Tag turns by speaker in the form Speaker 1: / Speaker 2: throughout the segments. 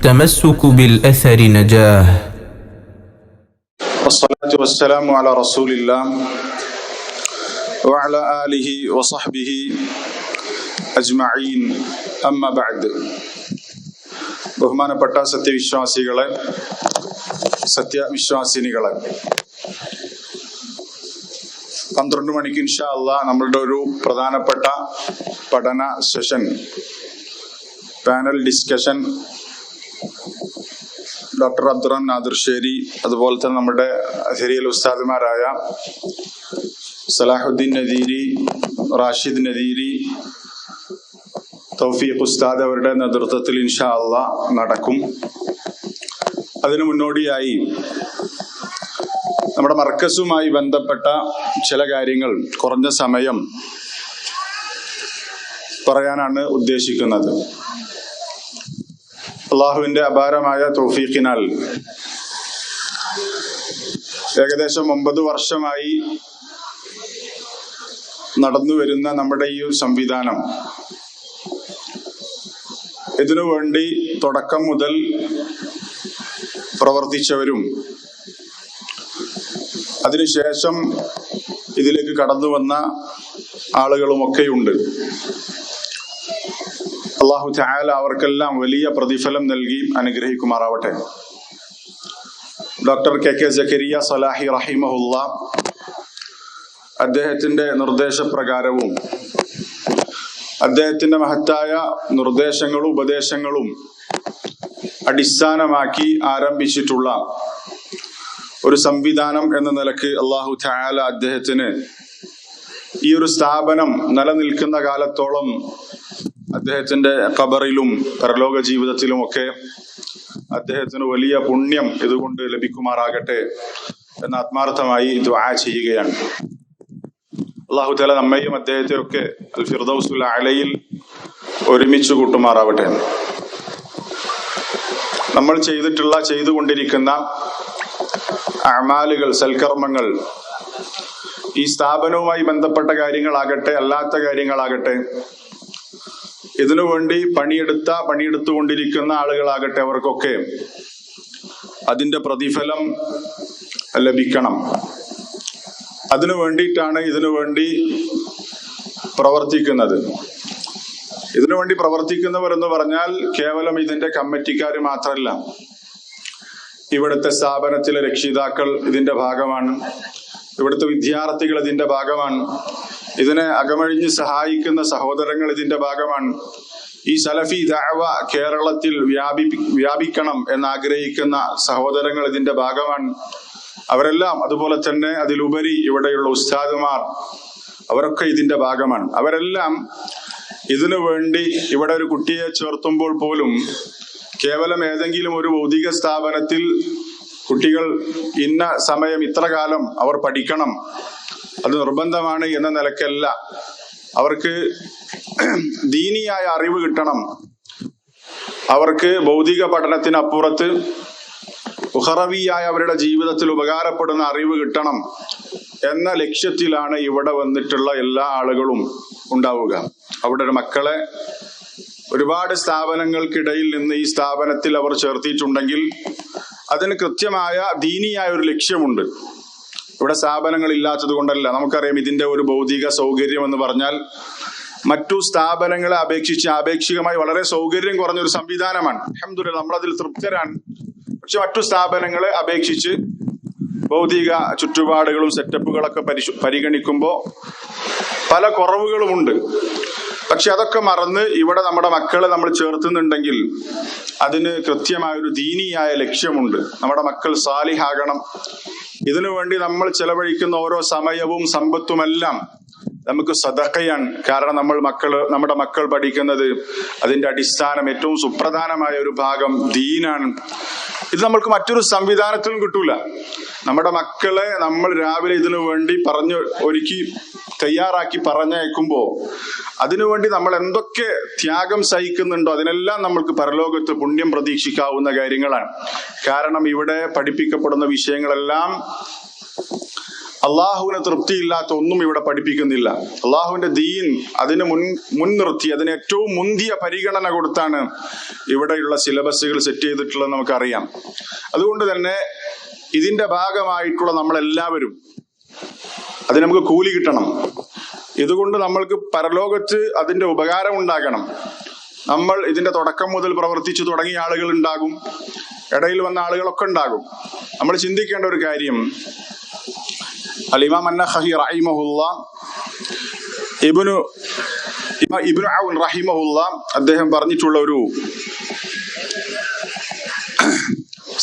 Speaker 1: التمسك بالأثر نجاه
Speaker 2: والصلاة والسلام على رسول الله وعلى آله وصحبه അജ്മഈൻ അമ്മ ബഅദ് ബഹുമാനപ്പെട്ട സത്യവിശ്വാസികളെ സത്യവിശ്വാസിനികളെ പന്ത്രണ്ട് മണിക്ക് ഇൻഷാ അള്ളാ നമ്മളുടെ ഒരു പ്രധാനപ്പെട്ട പഠന session panel discussion doctor Abdurahman Nadursheri അതുപോലെ തന്നെ നമ്മുടെ ശരിയൽ ഉസ്താദുമാരായ സലാഹുദ്ദീൻ നദീരി റാഷിദ് നദീരി തൗഫീഖ് ഉസ്താദ് അവരുടെ നേതൃത്വത്തിൽ ഇൻഷാ അല്ല നടക്കും. അതിനു മുന്നോടിയായി നമ്മുടെ മർക്കസുമായി ബന്ധപ്പെട്ട ചില കാര്യങ്ങൾ കുറഞ്ഞ സമയം പറയാനാണ് ഉദ്ദേശിക്കുന്നത്. അള്ളാഹുവിന്റെ അപാരമായ തൗഫീഖിനാൽ ഏകദേശം ഒമ്പത് വർഷമായി നടന്നു വരുന്ന നമ്മുടെ ഈ സംവിധാനം. ഇതിനു വേണ്ടി തുടക്കം മുതൽ പ്രവർത്തിച്ചവരും അതിനുശേഷം ഇതിലേക്ക് കടന്നു വന്ന ആളുകളുമൊക്കെയുണ്ട്. അള്ളാഹു ചായാല അവർക്കെല്ലാം വലിയ പ്രതിഫലം നൽകി അനുഗ്രഹിക്കുമാറാവട്ടെ. Doctor K K Zakariya Salahi റഹിമഹുല്ല അദ്ദേഹത്തിന്റെ നിർദ്ദേശപ്രകാരവും അദ്ദേഹത്തിന്റെ മഹത്തായ നിർദ്ദേശങ്ങളും ഉപദേശങ്ങളും അടിസ്ഥാനമാക്കി ആരംഭിച്ചിട്ടുള്ള ഒരു സംവിധാനം എന്ന നിലയ്ക്ക് അള്ളാഹു ചായാല അദ്ദേഹത്തിന് ഈ ഒരു സ്ഥാപനം നിലനിൽക്കുന്ന കാലത്തോളം അദ്ദേഹത്തിന്റെ ഖബറിലും പരലോക ജീവിതത്തിലും ഒക്കെ അദ്ദേഹത്തിന് വലിയ പുണ്യം ഇതുകൊണ്ട് ലഭിക്കുമാറാകട്ടെ എന്ന് ആത്മാർത്ഥമായി ദുആ ചെയ്യുകയാണ്. അള്ളാഹു തല നമ്മയും അദ്ദേഹത്തെ ഒക്കെ അൽ ഫിർദൌസുൽ അലയിൽ ഒരുമിച്ച് കൂട്ടുമാറാവട്ടെ. നമ്മൾ ചെയ്തിട്ടുള്ള ചെയ്തുകൊണ്ടിരിക്കുന്ന അമാലുകൾ സൽക്കർമ്മങ്ങൾ ഈ സ്ഥാപനവുമായി ബന്ധപ്പെട്ട കാര്യങ്ങളാകട്ടെ അല്ലാത്ത കാര്യങ്ങളാകട്ടെ ഇതിനു വേണ്ടി പണിയെടുത്ത പണിയെടുത്തുകൊണ്ടിരിക്കുന്ന ആളുകളാകട്ടെ അവർക്കൊക്കെ അതിന്റെ പ്രതിഫലം ലഭിക്കണം. അതിനു വേണ്ടിയിട്ടാണ് ഇതിനു വേണ്ടി പ്രവർത്തിക്കുന്നത്. ഇതിനു വേണ്ടി പ്രവർത്തിക്കുന്നവർ എന്ന് പറഞ്ഞാൽ കേവലം ഇതിന്റെ കമ്മിറ്റിക്കാർ മാത്രമല്ല ഇവിടുത്തെ സ്ഥാപനത്തിലെ രക്ഷിതാക്കൾ ഇതിന്റെ ഭാഗമാണ്. ഇവിടുത്തെ വിദ്യാർത്ഥികൾ ഇതിന്റെ ഭാഗമാണ്. ഇതിനെ അകമഴിഞ്ഞ് സഹായിക്കുന്ന സഹോദരങ്ങൾ ഇതിന്റെ ഭാഗമാണ്. ഈ സലഫി ദഅവ കേരളത്തിൽ വ്യാപി വ്യാപിക്കണം എന്നാഗ്രഹിക്കുന്ന സഹോദരങ്ങൾ ഇതിന്റെ ഭാഗമാണ്. അവരെല്ലാം അതുപോലെ തന്നെ അതിലുപരി ഇവിടെയുള്ള ഉസ്താദുമാർ അവരൊക്കെ ഇതിന്റെ ഭാഗമാണ്. അവരെല്ലാം ഇതിനു വേണ്ടി ഇവിടെ ഒരു കുട്ടിയെ ചേർത്തുമ്പോൾ പോലും കേവലം ഏതെങ്കിലും ഒരു ഭൗതിക സ്ഥാപനത്തിൽ കുട്ടികൾ ഇന്ന സമയം ഇത്ര കാലം അവർ പഠിക്കണം. അത് നിർബന്ധമാണ് എന്ന നിലക്കല്ല. അവർക്ക് ദീനിയായ അറിവ് കിട്ടണം. അവർക്ക് ഭൗതിക പഠനത്തിനപ്പുറത്ത് ഉഹറവിയായ അവരുടെ ജീവിതത്തിൽ ഉപകാരപ്പെടുന്ന അറിവ് കിട്ടണം എന്ന ലക്ഷ്യത്തിലാണ് ഇവിടെ വന്നിട്ടുള്ള എല്ലാ ആളുകളും ഉണ്ടാവുക. അവിടെ മക്കളെ ഒരുപാട് സ്ഥാപനങ്ങൾക്കിടയിൽ നിന്ന് ഈ സ്ഥാപനത്തിൽ അവർ ചേർത്തിയിട്ടുണ്ടെങ്കിൽ അതിന് കൃത്യമായ ദീനിയായ ഒരു ലക്ഷ്യമുണ്ട്. ഇവിടെ സ്ഥാപനങ്ങൾ ഇല്ലാത്തത് കൊണ്ടല്ല. നമുക്കറിയാം ഇതിന്റെ ഒരു ഭൗതിക സൗകര്യം എന്ന് പറഞ്ഞാൽ മറ്റു സ്ഥാപനങ്ങളെ അപേക്ഷിച്ച് ആപേക്ഷികമായി വളരെ സൗകര്യം കുറഞ്ഞ ഒരു സംവിധാനമാണ്. അഹമ്മദുല്ല നമ്മളതിൽ തൃപ്തരാണ്. പക്ഷെ മറ്റു സ്ഥാപനങ്ങളെ അപേക്ഷിച്ച് ഭൗതിക ചുറ്റുപാടുകളും സെറ്റപ്പുകളൊക്കെ പരിശു പരിഗണിക്കുമ്പോൾ പല കുറവുകളുമുണ്ട്. പക്ഷെ അതൊക്കെ മറന്ന് ഇവിടെ നമ്മുടെ മക്കളെ നമ്മൾ ചേർത്തുന്നുണ്ടെങ്കിൽ അതിന് കൃത്യമായ ഒരു ദീനിയായ ലക്ഷ്യമുണ്ട്. നമ്മുടെ മക്കൾ സാലിഹാകണം. ഇതിനു വേണ്ടി നമ്മൾ ചെലവഴിക്കുന്ന ഓരോ സമയവും സമ്പത്തുമെല്ലാം നമുക്ക് സദക്കയാണ് കാരണം നമ്മൾ മക്കൾ നമ്മുടെ മക്കൾ പഠിക്കുന്നത് അതിന്റെ അടിസ്ഥാനം ഏറ്റവും സുപ്രധാനമായ ഒരു ഭാഗം ദീനാണ്. ഇത് നമ്മൾക്ക് മറ്റൊരു സംവിധാനത്തിലും കിട്ടൂല. നമ്മുടെ മക്കളെ നമ്മൾ രാവിലെ ഇതിനു വേണ്ടി പറഞ്ഞു ഒരുക്കി തയ്യാറാക്കി പറഞ്ഞേക്കുമ്പോ അതിനുവേണ്ടി നമ്മൾ എന്തൊക്കെ ത്യാഗം സഹിക്കുന്നുണ്ടോ അതിനെല്ലാം നമ്മൾക്ക് പരലോകത്ത് പുണ്യം പ്രതീക്ഷിക്കാവുന്ന കാര്യങ്ങളാണ്. കാരണം ഇവിടെ പഠിപ്പിക്കപ്പെടുന്ന വിഷയങ്ങളെല്ലാം അള്ളാഹുവിന് തൃപ്തിയില്ലാത്ത ഒന്നും ഇവിടെ പഠിപ്പിക്കുന്നില്ല. അള്ളാഹുവിന്റെ ദീൻ അതിന് മുൻ മുൻനിർത്തി അതിന് ഏറ്റവും മുന്തിയ പരിഗണന കൊടുത്താണ് ഇവിടെയുള്ള സിലബസുകൾ സെറ്റ് ചെയ്തിട്ടുള്ളത് നമുക്കറിയാം. അതുകൊണ്ട് തന്നെ ഇതിന്റെ ഭാഗമായിട്ടുള്ള നമ്മളെല്ലാവരും അതിന് നമുക്ക് കൂലി കിട്ടണം. ഇതുകൊണ്ട് നമ്മൾക്ക് പരലോകത്ത് അതിന്റെ ഉപകാരം ഉണ്ടാകണം. നമ്മൾ ഇതിന്റെ തുടക്കം മുതൽ പ്രവർത്തിച്ചു തുടങ്ങിയ ആളുകൾ ഉണ്ടാകും. ഇടയിൽ വന്ന ആളുകളൊക്കെ ഉണ്ടാകും. നമ്മൾ ചിന്തിക്കേണ്ട ഒരു കാര്യം അലിമാം അന്നഹി റഹിമഹുല്ല ഇബ്നു ابن ഇബ്നു ഔൻ റഹിമഹുല്ല അദ്ദേഹം പറഞ്ഞിട്ടുള്ള ഒരു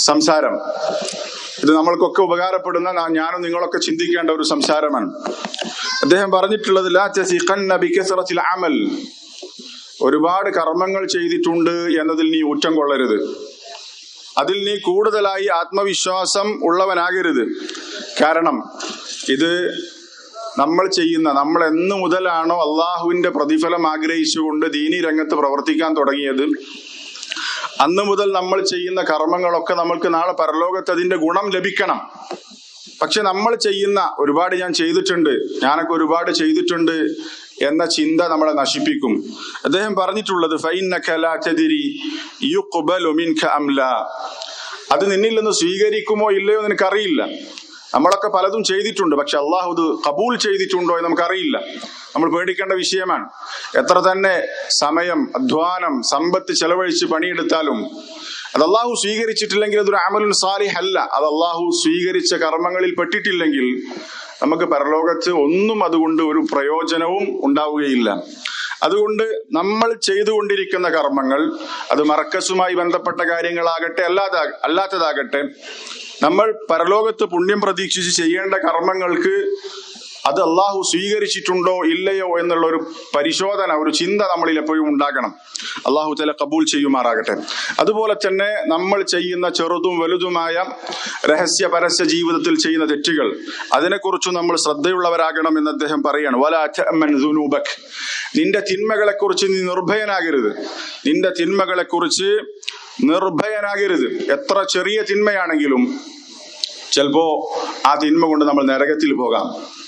Speaker 2: സംസാരം. ഇത് നമ്മൾക്കൊക്കെ ഉപകാരപ്പെടുന്ന ഞാനും നിങ്ങളൊക്കെ ചിന്തിക്കേണ്ട ഒരു സംസാരമാണ്. അദ്ദേഹം പറഞ്ഞിട്ടുള്ളത് ഒരുപാട് കർമ്മങ്ങൾ ചെയ്തിട്ടുണ്ട് എന്നതിൽ നീ ഊറ്റം കൊള്ളരുത്. അതിൽ നീ കൂടുതലായി ആത്മവിശ്വാസം ഉള്ളവനാകരുത്. കാരണം ഇത് നമ്മൾ ചെയ്യുന്ന നമ്മൾ എന്നു മുതലാണോ അള്ളാഹുവിന്റെ പ്രതിഫലം ആഗ്രഹിച്ചുകൊണ്ട് ദീനി രംഗത്ത് പ്രവർത്തിക്കാൻ തുടങ്ങിയത്? അന്ന് മുതൽ നമ്മൾ ചെയ്യുന്ന കർമ്മങ്ങളൊക്കെ നമ്മൾക്ക് നാളെ പരലോകത്ത് അതിന്റെ ഗുണം ലഭിക്കണം. പക്ഷെ നമ്മൾ ചെയ്യുന്ന ഒരുപാട് ഞാൻ ചെയ്തിട്ടുണ്ട് ഞാനൊക്കെ ഒരുപാട് ചെയ്തിട്ടുണ്ട് എന്ന ചിന്ത നമ്മളെ നശിപ്പിക്കും. അദ്ദേഹം പറഞ്ഞിട്ടുള്ളത്. അത് നിന്നിൽ നിന്ന് സ്വീകരിക്കുമോ ഇല്ലയോ എന്ന് എനിക്കറിയില്ല നമ്മളൊക്കെ പലതും ചെയ്തിട്ടുണ്ട് പക്ഷെ അള്ളാഹു ഇത് കബൂൽ ചെയ്തിട്ടുണ്ടോ എന്ന് നമുക്കറിയില്ല. നമ്മൾ പേടിക്കേണ്ട വിഷയമാണ്. എത്ര തന്നെ സമയം അധ്വാനം സമ്പത്ത് ചെലവഴിച്ച് പണിയെടുത്താലും അത് അള്ളാഹു സ്വീകരിച്ചിട്ടില്ലെങ്കിൽ അതൊരു അമലുൻ സാലിഹ് അല്ല അത് അള്ളാഹു സ്വീകരിച്ച കർമ്മങ്ങളിൽ പെട്ടിട്ടില്ലെങ്കിൽ നമുക്ക് പരലോകത്ത് ഒന്നും അതുകൊണ്ട് ഒരു പ്രയോജനവും ഉണ്ടാവുകയില്ല. അതുകൊണ്ട് നമ്മൾ ചെയ്തുകൊണ്ടിരിക്കുന്ന കർമ്മങ്ങൾ അത് മറക്കസുമായി ബന്ധപ്പെട്ട കാര്യങ്ങളാകട്ടെ അല്ലാതെ അല്ലാത്തതാകട്ടെ നമ്മൾ പരലോകത്ത് പുണ്യം പ്രതീക്ഷിച്ച് ചെയ്യേണ്ട കർമ്മങ്ങൾക്ക് അത് അള്ളാഹു സ്വീകരിച്ചിട്ടുണ്ടോ ഇല്ലയോ എന്നുള്ള ഒരു പരിശോധന ഒരു ചിന്ത നമ്മളിൽ എപ്പോഴും ഉണ്ടാകണം. അള്ളാഹു ചില കബൂൽ ചെയ്യുമാറാകട്ടെ. അതുപോലെ തന്നെ നമ്മൾ ചെയ്യുന്ന ചെറുതും വലുതുമായ രഹസ്യ പരസ്യ ജീവിതത്തിൽ ചെയ്യുന്ന തെറ്റുകൾ അതിനെക്കുറിച്ച് നമ്മൾ ശ്രദ്ധയുള്ളവരാകണം എന്ന് അദ്ദേഹം പറയാണ്. വലാ തഅമ്മൻ ദുനൂബക്. നിന്റെ തിന്മകളെക്കുറിച്ച് നീ നിർഭയനാകരുത്. നിന്റെ തിന്മകളെ കുറിച്ച് നിർഭയനാകരുത്. എത്ര ചെറിയ തിന്മയാണെങ്കിലും ചിലപ്പോ ആ തിന്മ കൊണ്ട് നമ്മൾ നരകത്തിൽ പോകാം.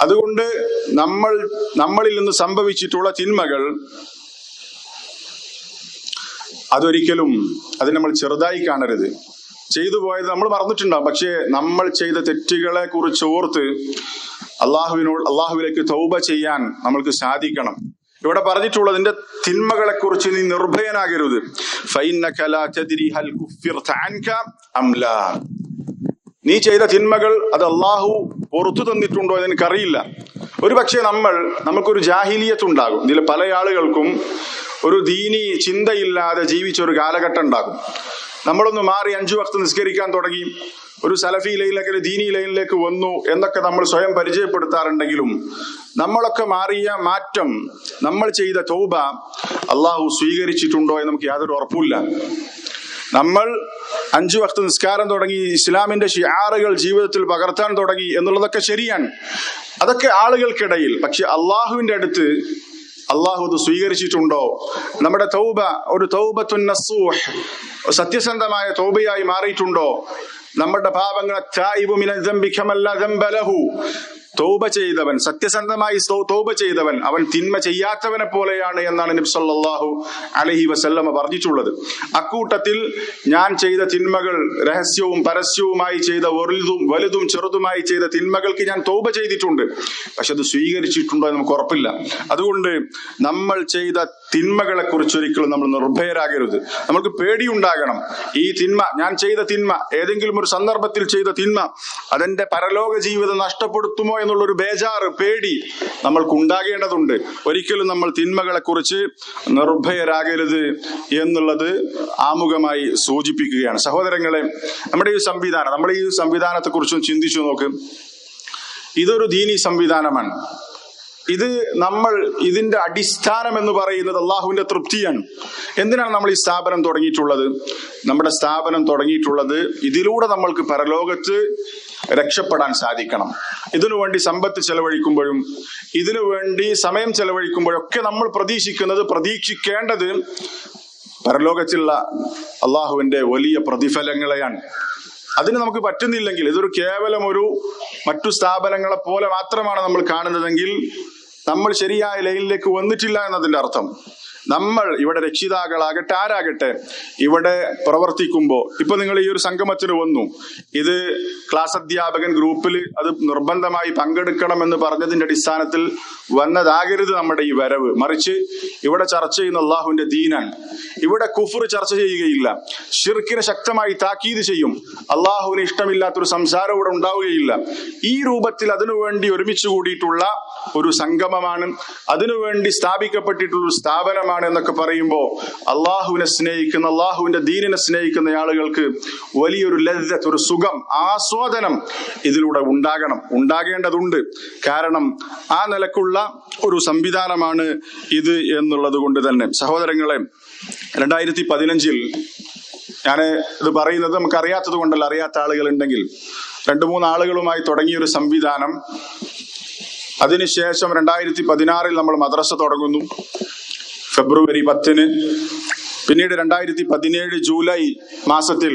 Speaker 2: അതുകൊണ്ട് നമ്മൾ നമ്മളിൽ നിന്ന് സംഭവിച്ചിട്ടുള്ള തിന്മകൾ അതൊരിക്കലും അത് നമ്മൾ ചെറുതായി കാണരുത്. ചെയ്തു പോയത് നമ്മൾ മറന്നിട്ടുണ്ടാവും. പക്ഷേ നമ്മൾ ചെയ്ത തെറ്റുകളെ കുറിച്ച് ഓർത്ത് അള്ളാഹുവിനോട് അള്ളാഹുവിലേക്ക് തൗബ ചെയ്യാൻ നമ്മൾക്ക് സാധിക്കണം. ഇവിടെ പറഞ്ഞിട്ടുള്ളതിന്റെ തിന്മകളെ കുറിച്ച് നീ നിർഭയനാകരുത്. നീ ചെയ്ത തിന്മകൾ അത് അള്ളാഹു പുറത്തു തന്നിട്ടുണ്ടോ എന്ന് എനിക്കറിയില്ല. ഒരു പക്ഷേ നമ്മൾ നമുക്കൊരു ജാഹിലിയത്ത് ഉണ്ടാകും ഇതിൽ പല ആളുകൾക്കും ഒരു ദീനി ചിന്തയില്ലാതെ ജീവിച്ച ഒരു കാലഘട്ടം ഉണ്ടാകും. നമ്മളൊന്ന് മാറി അഞ്ചു വക്ത് നിസ്കരിക്കാൻ തുടങ്ങി. ഒരു സലഫി ലൈനിലേക്ക് ഒരു ദീനി ലൈനിലേക്ക് വന്നു എന്നൊക്കെ നമ്മൾ സ്വയം പരിചയപ്പെടുത്താറുണ്ടെങ്കിലും നമ്മളൊക്കെ മാറിയ മാറ്റം നമ്മൾ ചെയ്ത തൗബ അള്ളാഹു സ്വീകരിച്ചിട്ടുണ്ടോ എന്ന് നമുക്ക് യാതൊരു ഉറപ്പുമില്ല. നമ്മൾ അഞ്ചു വക്ത നിസ്കാരം തുടങ്ങി ഇസ്ലാമിന്റെ ഷിയാറുകൾ ജീവിതത്തിൽ പകർത്താൻ തുടങ്ങി എന്നുള്ളതൊക്കെ ശരിയാണ്. അതൊക്കെ ആളുകൾക്കിടയിൽ പക്ഷെ അള്ളാഹുവിന്റെ അടുത്ത് അള്ളാഹു അത് സ്വീകരിച്ചിട്ടുണ്ടോ? നമ്മുടെ തൗബ ഒരു തൗബത്തുൻ നസൂഹ് സത്യസന്ധമായ തൗബയായി മാറിയിട്ടുണ്ടോ? നമ്മുടെ പാപങ്ങളെ തോപ ചെയ്തവൻ സത്യസന്ധമായി തോപ ചെയ്തവൻ അവൻ തിന്മ ചെയ്യാത്തവനെ പോലെയാണ് എന്നാണ് നബി അലഹി വസല്ലമ പറഞ്ഞിട്ടുള്ളത് അക്കൂട്ടത്തിൽ ഞാൻ ചെയ്ത തിന്മകൾ രഹസ്യവും പരസ്യവുമായി ചെയ്ത വലുതും വലുതും ചെറുതുമായി ചെയ്ത തിന്മകൾക്ക് ഞാൻ തൗബ ചെയ്തിട്ടുണ്ട്. പക്ഷെ അത് സ്വീകരിച്ചിട്ടുണ്ടോ നമുക്ക് ഉറപ്പില്ല. അതുകൊണ്ട് നമ്മൾ ചെയ്ത തിന്മകളെ കുറിച്ച് ഒരിക്കലും നമ്മൾ നിർഭയരാകരുത്. നമുക്ക് പേടിയുണ്ടാകണം. ഈ തിന്മ ഞാൻ ചെയ്ത തിന്മ ഏതെങ്കിലും ഒരു സന്ദർഭത്തിൽ ചെയ്ത തിന്മ അതെന്റെ പരലോക ജീവിതം നഷ്ടപ്പെടുത്തുമോ എന്നുള്ള ഒരു ബേജാറ് പേടി നമ്മൾക്ക് ഉണ്ടാകേണ്ടതുണ്ട്. ഒരിക്കലും നമ്മൾ തിന്മകളെ കുറിച്ച് നിർഭയരാകരുത് എന്നുള്ളത് ആമുഖമായി സൂചിപ്പിക്കുകയാണ്. സഹോദരങ്ങളെ നമ്മുടെ ഈ സംവിധാനം നമ്മുടെ ഈ സംവിധാനത്തെ കുറിച്ചും ചിന്തിച്ചു നോക്ക്. ഇതൊരു ദീനി സംവിധാനമാണ്. ഇത് നമ്മൾ ഇതിന്റെ അടിസ്ഥാനം എന്ന് പറയുന്നത് അള്ളാഹുവിന്റെ തൃപ്തിയാണ്. എന്തിനാണ് നമ്മൾ ഈ സ്ഥാപനം തുടങ്ങിയിട്ടുള്ളത്? നമ്മുടെ സ്ഥാപനം തുടങ്ങിയിട്ടുള്ളത് ഇതിലൂടെ നമ്മൾക്ക് പരലോകത്ത് രക്ഷപ്പെടാൻ സാധിക്കണം. ഇതിനു വേണ്ടി സമ്പത്ത് ചെലവഴിക്കുമ്പോഴും ഇതിനു വേണ്ടി സമയം ചെലവഴിക്കുമ്പോഴൊക്കെ നമ്മൾ പ്രതീക്ഷിക്കുന്നത് പ്രതീക്ഷിക്കേണ്ടത് പരലോകത്തിലുള്ള അള്ളാഹുവിന്റെ വലിയ പ്രതിഫലങ്ങളെയാണ്. അതിന് നമുക്ക് പറ്റുന്നില്ലെങ്കിൽ ഇതൊരു കേവലം ഒരു മറ്റു സ്ഥാപനങ്ങളെ പോലെ മാത്രമാണ് നമ്മൾ കാണുന്നതെങ്കിൽ നമ്മൾ ശരിയായ ലൈനിലേക്ക് വന്നിട്ടില്ല എന്നതിന്റെ അർത്ഥം. നമ്മൾ ഇവിടെ രക്ഷിതാക്കളാകട്ടെ ആരാകട്ടെ ഇവിടെ പ്രവർത്തിക്കുമ്പോൾ ഇപ്പൊ നിങ്ങൾ ഈ ഒരു സംഗമത്തിന് വന്നു. ഇത് ക്ലാസ് അധ്യാപകൻ ഗ്രൂപ്പിൽ അത് നിർബന്ധമായി പങ്കെടുക്കണം എന്ന് പറഞ്ഞതിന്റെ അടിസ്ഥാനത്തിൽ വന്നതാകരുത് നമ്മുടെ ഈ വരവ്. മറിച്ച് ഇവിടെ ചർച്ച ചെയ്യുന്ന അള്ളാഹുവിന്റെ ദീനാണ്. ഇവിടെ കുഫർ ചർച്ച ചെയ്യുകയില്ല. ഷിർക്കിനെ ശക്തമായി താക്കീത് ചെയ്യും. അള്ളാഹുവിന് ഇഷ്ടമില്ലാത്തൊരു സംസാരം ഇവിടെ ഉണ്ടാവുകയില്ല. ഈ രൂപത്തിൽ അതിനുവേണ്ടി ഒരുമിച്ച് കൂടിയിട്ടുള്ള ഒരു സംഗമമാണ്. അതിനുവേണ്ടി സ്ഥാപിക്കപ്പെട്ടിട്ടുള്ള ഒരു സ്ഥാപനമാണ് എന്നൊക്കെ പറയുമ്പോൾ അള്ളാഹുവിനെ സ്നേഹിക്കുന്ന അള്ളാഹുവിന്റെ ദീനിനെ സ്നേഹിക്കുന്ന ആളുകൾക്ക് വലിയൊരു ലജ്ജത്ത് ഒരു സുഖം ആസ്വാദനം ഇതിലൂടെ ഉണ്ടാകണം. ഉണ്ടാകേണ്ടതുണ്ട്. കാരണം ആ നിലക്കുള്ള ഒരു സംവിധാനമാണ് ഇത് എന്നുള്ളത് കൊണ്ട് തന്നെ. സഹോദരങ്ങളെ രണ്ടായിരത്തി പതിനഞ്ചിൽ ഞാൻ ഇത് പറയുന്നത് നമുക്ക് അറിയാത്തത് കൊണ്ടല്ല അറിയാത്ത ആളുകൾ ഉണ്ടെങ്കിൽ രണ്ടു മൂന്ന് ആളുകളുമായി തുടങ്ങിയ ഒരു സംവിധാനം. അതിനുശേഷം രണ്ടായിരത്തി പതിനാറിൽ നമ്മൾ മദ്രസ തുടങ്ങുന്നു. ഫെബ്രുവരി പത്തിന്. പിന്നീട് രണ്ടായിരത്തി പതിനേഴ് ജൂലൈ മാസത്തിൽ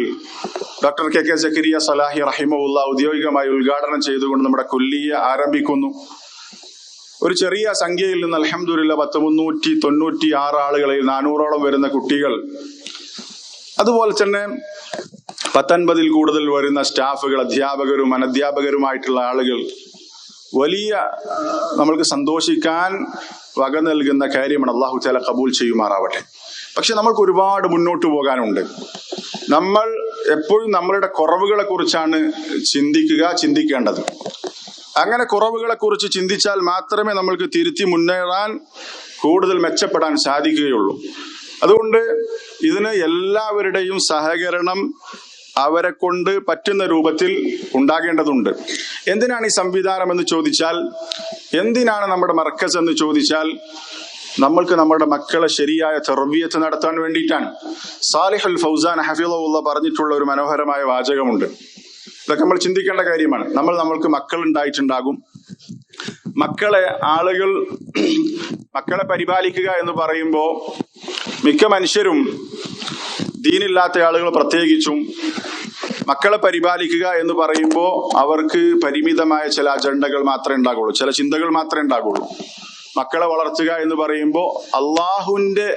Speaker 2: doctor K K Zakariya Salahi റഹിമുല്ല ഔദ്യോഗികമായി ഉദ്ഘാടനം ചെയ്തുകൊണ്ട് നമ്മുടെ കൊല്ലിയെ ആരംഭിക്കുന്നു. ഒരു ചെറിയ സംഖ്യയിൽ നിന്ന് അലഹമുല്ല പത്ത് മുന്നൂറ്റി തൊണ്ണൂറ്റി ആറ് ആളുകളിൽ നാനൂറോളം വരുന്ന കുട്ടികൾ. അതുപോലെ തന്നെ പത്തൊൻപതിൽ കൂടുതൽ വരുന്ന സ്റ്റാഫുകൾ അധ്യാപകരും അനധ്യാപകരുമായിട്ടുള്ള ആളുകൾ. വലിയ നമ്മൾക്ക് സന്തോഷിക്കാൻ വക നൽകുന്ന കാര്യമാണ് അള്ളാഹു താല കബൂൽ ചെയ്യുമാറാവട്ടെ. പക്ഷെ നമ്മൾക്ക് ഒരുപാട് മുന്നോട്ട് പോകാനുണ്ട്. നമ്മൾ എപ്പോഴും നമ്മളുടെ കുറവുകളെ കുറിച്ചാണ് ചിന്തിക്കുക ചിന്തിക്കേണ്ടത്. അങ്ങനെ കുറവുകളെ കുറിച്ച് ചിന്തിച്ചാൽ മാത്രമേ നമ്മൾക്ക് തിരുത്തി മുന്നേറാൻ കൂടുതൽ മെച്ചപ്പെടാൻ സാധിക്കുകയുള്ളൂ. അതുകൊണ്ട് ഇതിന് എല്ലാവരുടെയും സഹകരണം അവരെ കൊണ്ട് പറ്റുന്ന രൂപത്തിൽ ഉണ്ടാകേണ്ടതുണ്ട്. എന്തിനാണ് ഈ സംവിധാനം എന്ന് ചോദിച്ചാൽ എന്തിനാണ് നമ്മുടെ മർക്കസ് എന്ന് ചോദിച്ചാൽ നമ്മൾക്ക് നമ്മുടെ മക്കളെ ശരിയായ തെർബിയത്ത് നടത്താൻ വേണ്ടിയിട്ടാണ്. സാലിഹുൽ ഫൗസാൻ ഹഫീലുള്ള പറഞ്ഞിട്ടുള്ള ഒരു മനോഹരമായ വാചകമുണ്ട്. ഇതൊക്കെ നമ്മൾ ചിന്തിക്കേണ്ട കാര്യമാണ്. നമ്മൾ നമ്മൾക്ക് മക്കൾ ഉണ്ടായിട്ടുണ്ടാകും. മക്കളെ ആളുകൾ മക്കളെ പരിപാലിക്കുക എന്ന് പറയുമ്പോൾ മിക്ക മനുഷ്യരും ദീനില്ലാത്ത ആളുകൾ പ്രത്യേകിച്ചും മക്കളെ പരിപാലിക്കുക എന്ന് പറയുമ്പോൾ അവർക്ക് പരിമിതമായ ചില അജണ്ടകൾ മാത്രമേ ഉണ്ടാകുള്ളൂ. ചില ചിന്തകൾ മാത്രമേ ഉണ്ടാകുള്ളൂ. മക്കളെ വളർത്തുക എന്ന് പറയുമ്പോൾ അള്ളാഹുവിന്റെ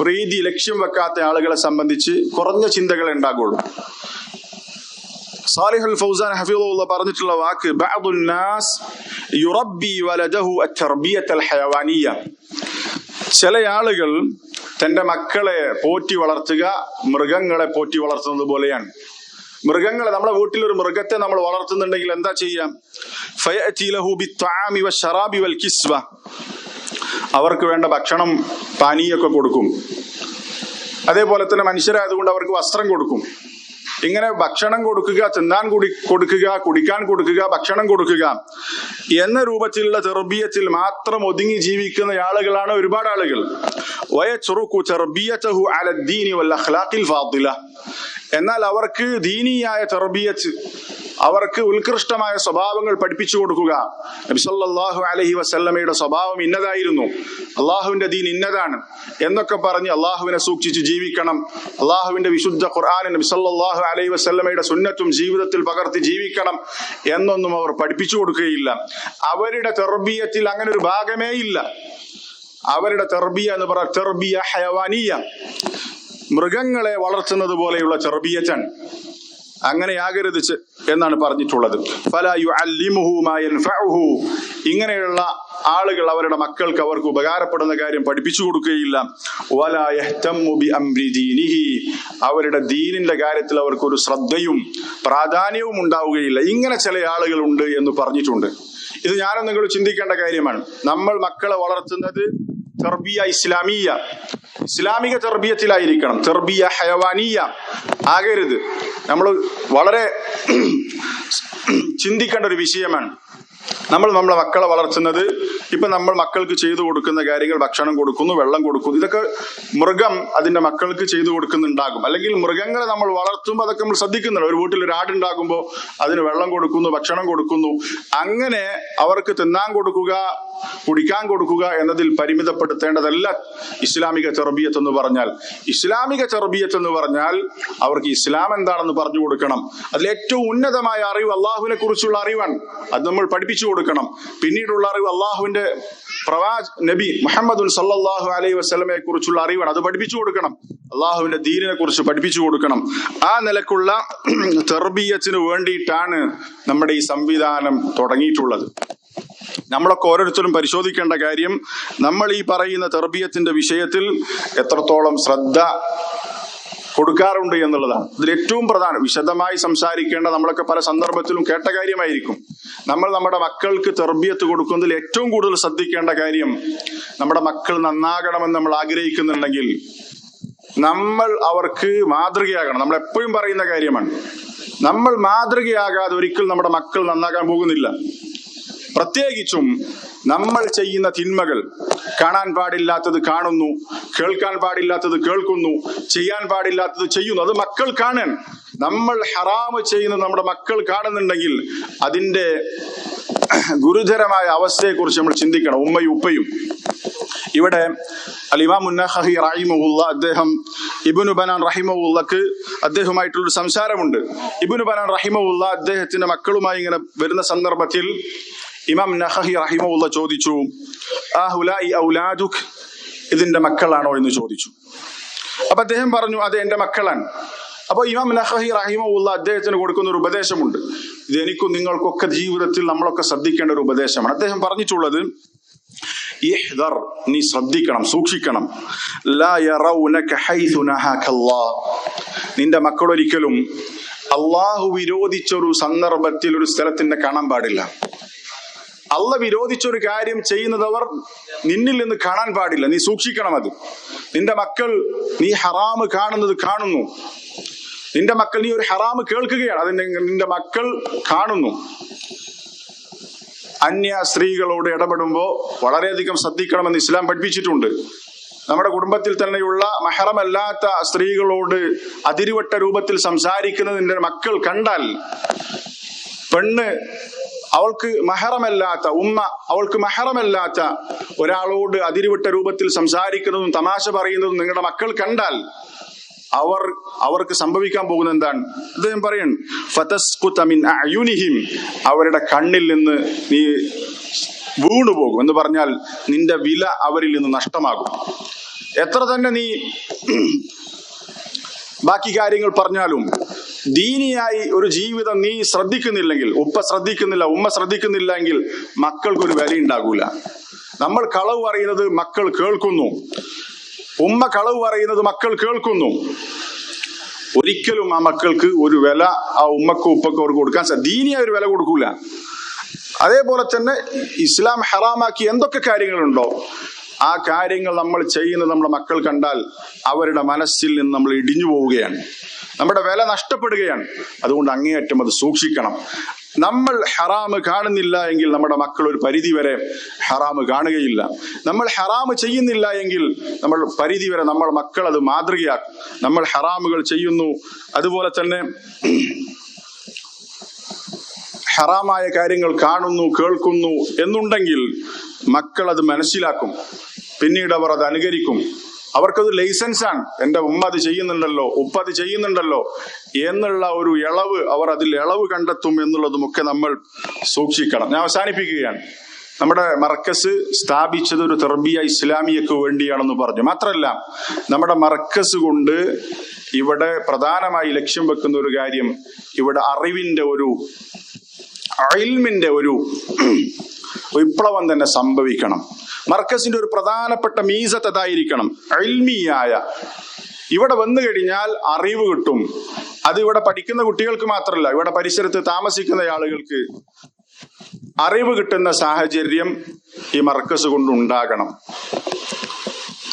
Speaker 2: പ്രീതി ലക്ഷ്യം വെക്കാത്ത ആളുകളെ സംബന്ധിച്ച് കുറഞ്ഞ ചിന്തകൾ ഉണ്ടാകുള്ളൂ. സാലിഹുൽ ഫൗസാൻ ഹഫീദുള്ള പറഞ്ഞിട്ടുള്ള വാക്ക് ബഅദുൻ നാസ് യുറബ്ബി വലദഹു അത്തർബിയത്തൽ ഹയവാനിയ. ചില ആളുകൾ തന്റെ മക്കളെ പോറ്റി വളർത്തുക മൃഗങ്ങളെ പോറ്റി വളർത്തുന്നത് പോലെയാണ്. മൃഗങ്ങളെ നമ്മളെ വീട്ടിൽ ഒരു മൃഗത്തെ നമ്മൾ വളർത്തുന്നുണ്ടെങ്കിൽ എന്താ ചെയ്യാം? അവർക്ക് വേണ്ട ഭക്ഷണം പാനീയൊക്കെ കൊടുക്കും. അതേപോലെ തന്നെ മനുഷ്യരായതുകൊണ്ട് അവർക്ക് വസ്ത്രം കൊടുക്കും. ഇങ്ങനെ ഭക്ഷണം കൊടുക്കുക തിന്നാൻ കുടി കൊടുക്കുക കുടിക്കാൻ കൊടുക്കുക ഭക്ഷണം കൊടുക്കുക എന്ന രൂപത്തിലുള്ള ചെറുബീയത്തിൽ മാത്രം ഒതുങ്ങി ജീവിക്കുന്ന ആളുകളാണ് ഒരുപാട് ആളുകൾ. എന്നാൽ അവർക്ക് ദീനീയായ തെർബിയത്ത് അവർക്ക് ഉത്കൃഷ്ടമായ സ്വഭാവങ്ങൾ പഠിപ്പിച്ചു കൊടുക്കുക. നബി അലഹി വസല്ലമയുടെ സ്വഭാവം ഇന്നതായിരുന്നു. അള്ളാഹുവിന്റെ ദീൻ ഇന്നതാണ് എന്നൊക്കെ പറഞ്ഞ് അള്ളാഹുവിനെ സൂക്ഷിച്ച് ജീവിക്കണം. അള്ളാഹുവിന്റെ വിശുദ്ധ ഖുർആാനും നബി അലഹി വസല്ലമയുടെ സുന്നത്തും ജീവിതത്തിൽ പകർത്തി ജീവിക്കണം എന്നൊന്നും അവർ പഠിപ്പിച്ചു കൊടുക്കുകയില്ല. അവരുടെ തെർബീയത്തിൽ അങ്ങനെ ഒരു ഭാഗമേ ഇല്ല. അവരുടെ തെർബിയ എന്ന് പറ തെർബിയ ഹയവാനിയ. മൃഗങ്ങളെ വളർത്തുന്നത് പോലെയുള്ള ചെറുബിയച്ചൻ അങ്ങനെയാകരുത് എന്നാണ് പറഞ്ഞിട്ടുള്ളത്. ഇങ്ങനെയുള്ള ആളുകൾ അവരുടെ മക്കൾക്ക് അവർക്ക് ഉപകാരപ്പെടുന്ന കാര്യം പഠിപ്പിച്ചു കൊടുക്കുകയില്ല. അവരുടെ ദീനിന്റെ കാര്യത്തിൽ അവർക്ക് ഒരു ശ്രദ്ധയും പ്രാധാന്യവും ഉണ്ടാവുകയില്ല. ഇങ്ങനെ ചില ആളുകൾ ഉണ്ട് എന്ന് പറഞ്ഞിട്ടുണ്ട്. ഇത് ഞാനും നിങ്ങൾ ചിന്തിക്കേണ്ട കാര്യമാണ്. നമ്മൾ മക്കളെ വളർത്തുന്നത് തെർബിയ ഇസ്ലാമിയ. ഇസ്ലാമിക തെർബിയത്തിലായിരിക്കണം. തെർബിയ ഹയവാനിയ. ആകരുത്. നമ്മൾ വളരെ ചിന്തിക്കേണ്ട ഒരു വിഷയമാണ്. നമ്മൾ നമ്മളെ മക്കളെ വളർത്തുന്നത് ഇപ്പൊ നമ്മൾ മക്കൾക്ക് ചെയ്തു കൊടുക്കുന്ന കാര്യങ്ങൾ ഭക്ഷണം കൊടുക്കുന്നു വെള്ളം കൊടുക്കുന്നു. ഇതൊക്കെ മൃഗം അതിന്റെ മക്കൾക്ക് ചെയ്തു കൊടുക്കുന്നുണ്ടാകും. അല്ലെങ്കിൽ മൃഗങ്ങളെ നമ്മൾ വളർത്തുമ്പോൾ അതൊക്കെ നമ്മൾ ശ്രദ്ധിക്കുന്നുണ്ട്. ഒരു വീട്ടിൽ ഒരു ആടുണ്ടാകുമ്പോൾ അതിന് വെള്ളം കൊടുക്കുന്നു ഭക്ഷണം കൊടുക്കുന്നു. അങ്ങനെ അവർക്ക് തിന്നാൻ കൊടുക്കുക കുടിക്കാൻ കൊടുക്കുക എന്നതിൽ പരിമിതപ്പെടുത്തേണ്ടതല്ല ഇസ്ലാമിക ചെറുബിയത്ത് എന്ന് പറഞ്ഞാൽ. ഇസ്ലാമിക ചെറുബിയത്ത് എന്ന് പറഞ്ഞാൽ അവർക്ക് ഇസ്ലാം എന്താണെന്ന് പറഞ്ഞു കൊടുക്കണം. അതിൽ ഏറ്റവും ഉന്നതമായ അറിവ് അള്ളാഹുവിനെ കുറിച്ചുള്ള അറിവാണ്. അത് നമ്മൾ പഠിപ്പിച്ചു കൊടുക്കണം. പിന്നീടുള്ള അറിവ് അള്ളാഹുവിന്റെ പ്രവാ നബി മുഹമ്മദ് സല്ലാഹു അലൈഹി വസ്ലമയെ കുറിച്ചുള്ള അറിവാണ്. അത് പഠിപ്പിച്ചു കൊടുക്കണം. അള്ളാഹുവിന്റെ ദീനിനെ കുറിച്ച് പഠിപ്പിച്ചു കൊടുക്കണം. ആ നിലക്കുള്ള തെർബീയത്തിന് വേണ്ടിയിട്ടാണ് നമ്മുടെ ഈ സംവിധാനം തുടങ്ങിയിട്ടുള്ളത്. നമ്മളൊക്കെ ഓരോരുത്തരും പരിശോധിക്കേണ്ട കാര്യം നമ്മൾ ഈ പറയുന്ന തെർബീയത്തിന്റെ വിഷയത്തിൽ എത്രത്തോളം ശ്രദ്ധ കൊടുക്കാറുണ്ട് എന്നുള്ളതാണ്. ഇതിൽ ഏറ്റവും പ്രധാനം വിശദമായി സംസാരിക്കേണ്ട നമ്മളൊക്കെ പല സന്ദർഭത്തിലും കേട്ട കാര്യമായിരിക്കും. നമ്മൾ നമ്മുടെ മക്കൾക്ക് തെർബിയത്ത് കൊടുക്കുന്നതിൽ ഏറ്റവും കൂടുതൽ ശ്രദ്ധിക്കേണ്ട കാര്യം നമ്മുടെ മക്കൾ നന്നാകണമെന്ന് നമ്മൾ ആഗ്രഹിക്കുന്നുണ്ടെങ്കിൽ നമ്മൾ അവർക്ക് മാതൃകയാകണം. നമ്മൾ എപ്പോഴും പറയുന്ന കാര്യമാണ് നമ്മൾ മാതൃകയാകാതെ ഒരിക്കൽ നമ്മുടെ മക്കൾ നന്നാകാൻ പോകുന്നില്ല. പ്രത്യേകിച്ചും നമ്മൾ ചെയ്യുന്ന തിന്മകൾ കാണാൻ പാടില്ലാത്തത് കാണുന്നു കേൾക്കാൻ പാടില്ലാത്തത് കേൾക്കുന്നു ചെയ്യാൻ പാടില്ലാത്തത് ചെയ്യുന്നു. അത് മക്കൾ കാണാൻ നമ്മൾ ഹറാമ് ചെയ്യുന്നത് നമ്മുടെ മക്കൾ കാണുന്നുണ്ടെങ്കിൽ അതിന്റെ ഗുരുതരമായ അവസ്ഥയെക്കുറിച്ച് നമ്മൾ ചിന്തിക്കണം ഉമ്മയും ഉപ്പയും. ഇവിടെ അലിമാം മുന്നഹി റഹിമുല്ല അദ്ദേഹം ഇബുനു ബനാൻ റഹിമുല്ലക്ക് അദ്ദേഹവുമായിട്ടുള്ളൊരു സംസാരമുണ്ട്. ഇബുനു ബനാൻ റഹിമുല്ല അദ്ദേഹത്തിന്റെ മക്കളുമായി ഇങ്ങനെ വരുന്ന സന്ദർഭത്തിൽ ഇമാം നഹി റഹിമുള്ള ചോദിച്ചു ആ ഹുലായി ഔലാദുഖ് ഇതിന്റെ മക്കളാണോ എന്ന് ചോദിച്ചു. അപ്പൊ അദ്ദേഹം പറഞ്ഞു അത് എന്റെ മക്കളാണ്. അപ്പൊ ഇമാം നഹി റഹിമുള്ള അദ്ദേഹത്തിന് കൊടുക്കുന്ന ഒരു ഉപദേശമുണ്ട്. ഇത് എനിക്കും നിങ്ങൾക്കൊക്കെ ജീവിതത്തിൽ നമ്മളൊക്കെ ശ്രദ്ധിക്കേണ്ട ഒരു ഉപദേശമാണ്. അദ്ദേഹം പറഞ്ഞിട്ടുള്ളത് ഇഹ്ദർ നീ ശ്രദ്ധിക്കണം സൂക്ഷിക്കണം. ലാ യറൗനക ഹൈഥു നഹാകല്ലാഹ് നിന്റെ മക്കൾ ഒരിക്കലും അള്ളാഹു വിരോധിച്ച ഒരു സന്ദർഭത്തിൽ ഒരു സ്ഥലത്തിന്റെ കാണാൻ പാടില്ല. അള്ള വിരോധിച്ചൊരു കാര്യം ചെയ്യുന്നതവർ നിന്നിൽ നിന്ന് കാണാൻ പാടില്ല. നീ സൂക്ഷിക്കണം അത്. നിന്റെ മക്കൾ നീ ഹറാമ് കാണുന്നത് കാണുന്നു. നിന്റെ മക്കൾ നീ ഒരു ഹറാമ് കേൾക്കുകയാണ്. അതിന്റെ നിന്റെ മക്കൾ കാണുന്നു. അന്യ സ്ത്രീകളോട് ഇടപെടുമ്പോൾ വളരെയധികം ശ്രദ്ധിക്കണമെന്ന് ഇസ്ലാം പഠിപ്പിച്ചിട്ടുണ്ട്. നമ്മുടെ കുടുംബത്തിൽ തന്നെയുള്ള മഹറമല്ലാത്ത സ്ത്രീകളോട് അതിരുവട്ട രൂപത്തിൽ സംസാരിക്കുന്നത് നിന്റെ മക്കൾ കണ്ടാൽ പെണ്ണ് അവൾക്ക് മഹറമല്ലാത്ത ഉമ്മ അവൾക്ക് മഹറമല്ലാത്ത ഒരാളോട് അതിരുവിട്ട രൂപത്തിൽ സംസാരിക്കുന്നതും തമാശ പറയുന്നതും നിങ്ങളുടെ മക്കൾ കണ്ടാൽ അവർ അവർക്ക് സംഭവിക്കാൻ പോകുന്ന എന്താണ്? അദ്ദേഹം പറയൺ ഫതസ്കുത മിൻ അയുനിഹിം അവരുടെ കണ്ണിൽ നിന്ന് നീ വീണുപോകും എന്ന് പറഞ്ഞാൽ നിന്റെ വില അവരിൽ നിന്ന് നഷ്ടമാകും. എത്ര തന്നെ നീ ബാക്കി കാര്യങ്ങൾ പറഞ്ഞാലും ദീനിയായി ഒരു ജീവിതം നീ ശ്രദ്ധിക്കുന്നില്ലെങ്കിൽ ഉപ്പ ശ്രദ്ധിക്കുന്നില്ല ഉമ്മ ശ്രദ്ധിക്കുന്നില്ല എങ്കിൽ മക്കൾക്കൊരു വില ഉണ്ടാകൂല നമ്മൾ കളവ് പറയുന്നത് മക്കൾ കേൾക്കുന്നു. ഉമ്മ കളവ് പറയുന്നത് മക്കൾ കേൾക്കുന്നു. ഒരിക്കലും ആ മക്കൾക്ക് ഒരു വില ആ ഉമ്മക്കും ഉപ്പക്കും അവർക്ക് കൊടുക്കാൻ ദീനിയായി ഒരു വില കൊടുക്കൂല. അതേപോലെ തന്നെ ഇസ്ലാം ഹറാമാക്കി എന്തൊക്കെ കാര്യങ്ങളുണ്ടോ? ആ കാര്യങ്ങൾ നമ്മൾ ചെയ്യുന്നത് നമ്മുടെ മക്കൾ കണ്ടാൽ അവരുടെ മനസ്സിൽ നിന്ന് നമ്മൾ ഇടിഞ്ഞു പോവുകയാണ്. നമ്മുടെ വില നഷ്ടപ്പെടുകയാണ്. അതുകൊണ്ട് അങ്ങേയറ്റം അത് സൂക്ഷിക്കണം. നമ്മൾ ഹറാമ് കാണുന്നില്ല എങ്കിൽ നമ്മുടെ മക്കൾ ഒരു പരിധി വരെ ഹറാമ് കാണുകയില്ല. നമ്മൾ ഹറാമ് ചെയ്യുന്നില്ല എങ്കിൽ നമ്മൾ പരിധി വരെ നമ്മൾ മക്കൾ അത് മാതൃകയാക്കും. നമ്മൾ ഹറാമുകൾ ചെയ്യുന്നു. അതുപോലെ തന്നെ ഹറാമായ കാര്യങ്ങൾ കാണുന്നു കേൾക്കുന്നു എന്നുണ്ടെങ്കിൽ മക്കൾ അത് മനസ്സിലാക്കും. പിന്നീട് അവർ അത് അനുകരിക്കും. അവർക്കത് ലൈസൻസ് ആണ്. എന്റെ ഉമ്മ അത് ചെയ്യുന്നുണ്ടല്ലോ ഉപ്പ അത് ചെയ്യുന്നുണ്ടല്ലോ എന്നുള്ള ഒരു ഇളവ് അവർ അതിൽ ഇളവ് കണ്ടെത്തും എന്നുള്ളതുമൊക്കെ നമ്മൾ സൂക്ഷിക്കണം. ഞാൻ അവസാനിപ്പിക്കുകയാണ്. നമ്മുടെ മർക്കസ് സ്ഥാപിച്ചത് ഒരു തെർബിയ ഇസ്ലാമിയക്ക് വേണ്ടിയാണെന്ന് പറഞ്ഞു. മാത്രമല്ല നമ്മുടെ മർക്കസ് കൊണ്ട് ഇവിടെ പ്രധാനമായി ലക്ഷ്യം വെക്കുന്ന ഒരു കാര്യം ഇവിടെ അറിവിന്റെ ഒരു അയിൽമിന്റെ ഒരു വിപ്ലവം തന്നെ സംഭവിക്കണം. മർക്കസിന്റെ ഒരു പ്രധാനപ്പെട്ട മീസത്ത് അതായിരിക്കണം. അൽമിയായ. ഇവിടെ വന്നു കഴിഞ്ഞാൽ അറിവ് കിട്ടും. അത് ഇവിടെ പഠിക്കുന്ന കുട്ടികൾക്ക് മാത്രമല്ല ഇവിടെ പരിസരത്ത് താമസിക്കുന്ന ആളുകൾക്ക് അറിവ് കിട്ടുന്ന സാഹചര്യം ഈ മർക്കസ് കൊണ്ട് ഉണ്ടാകണം.